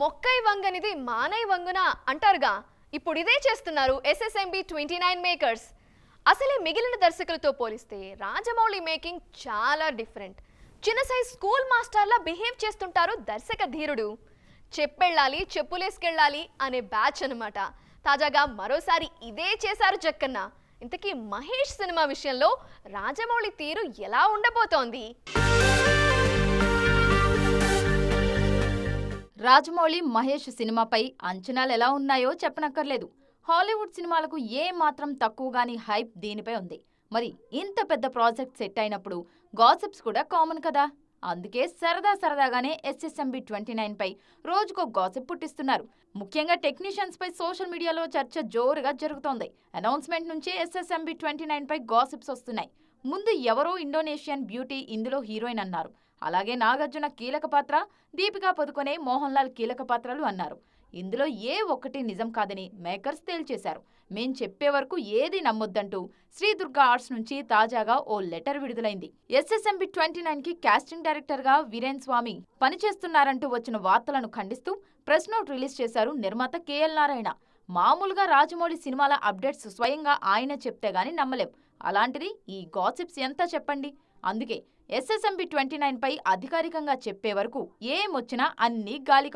మొక్కై వంగనిది మానై వంగున అంటారుగా. ఇప్పుడు ఇదే చేస్తున్నారు ఎస్ఎస్ఎంబి ట్వంటీ నైన్ మేకర్స్. అసలే మిగిలిన దర్శకులతో పోలిస్తే రాజమౌళి మేకింగ్ చాలా డిఫరెంట్. చిన్న సైజ్ స్కూల్ మాస్టర్లా బిహేవ్ చేస్తుంటారు దర్శక ధీరుడు. చెప్పెళ్ళాలి చెప్పులేసుకెళ్ళాలి అనే బ్యాచ్ అన్నమాట. తాజాగా మరోసారి ఇదే చేశారు జక్కన్న. ఇంతకీ మహేష్ సినిమా విషయంలో రాజమౌళి తీరు ఎలా ఉండబోతోంది? రాజమౌళి మహేష్ సినిమాపై అంచనాలు ఎలా ఉన్నాయో చెప్పనక్కర్లేదు. హాలీవుడ్ సినిమాలకు ఏ మాత్రం తక్కువగాని హైప్ దీనిపై ఉంది. మరి ఇంత పెద్ద ప్రాజెక్ట్ సెట్ అయినప్పుడు గాసిప్స్ కూడా కామన్ కదా? అందుకే సరదా సరదాగానే ఎస్ఎస్ఎంబి ట్వంటీ నైన్ పై రోజుకో గాసిప్ పుట్టిస్తున్నారు. ముఖ్యంగా టెక్నీషియన్స్ పై సోషల్ మీడియాలో చర్చ జోరుగా జరుగుతోంది. అనౌన్స్మెంట్ నుంచి ఎస్ఎస్ఎంబి ట్వంటీ నైన్ పై గాసిప్స్ వస్తున్నాయి. ముందు ఎవరో ఇండోనేషియన్ బ్యూటీ ఇందులో హీరోయిన్ అన్నారు. అలాగే నాగార్జున కీలక పాత్ర దీపికా పదుకొనే మోహన్ లాల్ కీలక పాత్రలు అన్నారు. ఇందులో ఏ ఒక్కటి నిజం కాదని మేకర్స్ తేల్చేశారు. మేం చెప్పే వరకు ఏది నమ్మొద్దంటూ శ్రీ దుర్గా ఆర్ట్స్ నుంచి తాజాగా ఓ లెటర్ విడుదలైంది. ఎస్ఎస్ఎంబి ట్వంటీ నైన్కి కాస్టింగ్ డైరెక్టర్గా వీరేన్ స్వామి పనిచేస్తున్నారంటూ వచ్చిన వార్తలను ఖండిస్తూ ప్రెస్ నోట్ రిలీజ్ చేశారు నిర్మాత కేఎల్ నారాయణ. మామూలుగా రాజమౌళి సినిమాల అప్డేట్స్ స్వయంగా ఆయన చెప్తే గాని నమ్మలేం. అలాంటిది ఈ గాసిప్స్ ఎంత చెప్పండి? అందుకే ఎస్ఎస్ఎంబి ట్వంటీ నైన్ పై అధికారికంగా చెప్పే వరకు ఏమొచ్చినా అన్ని గాలి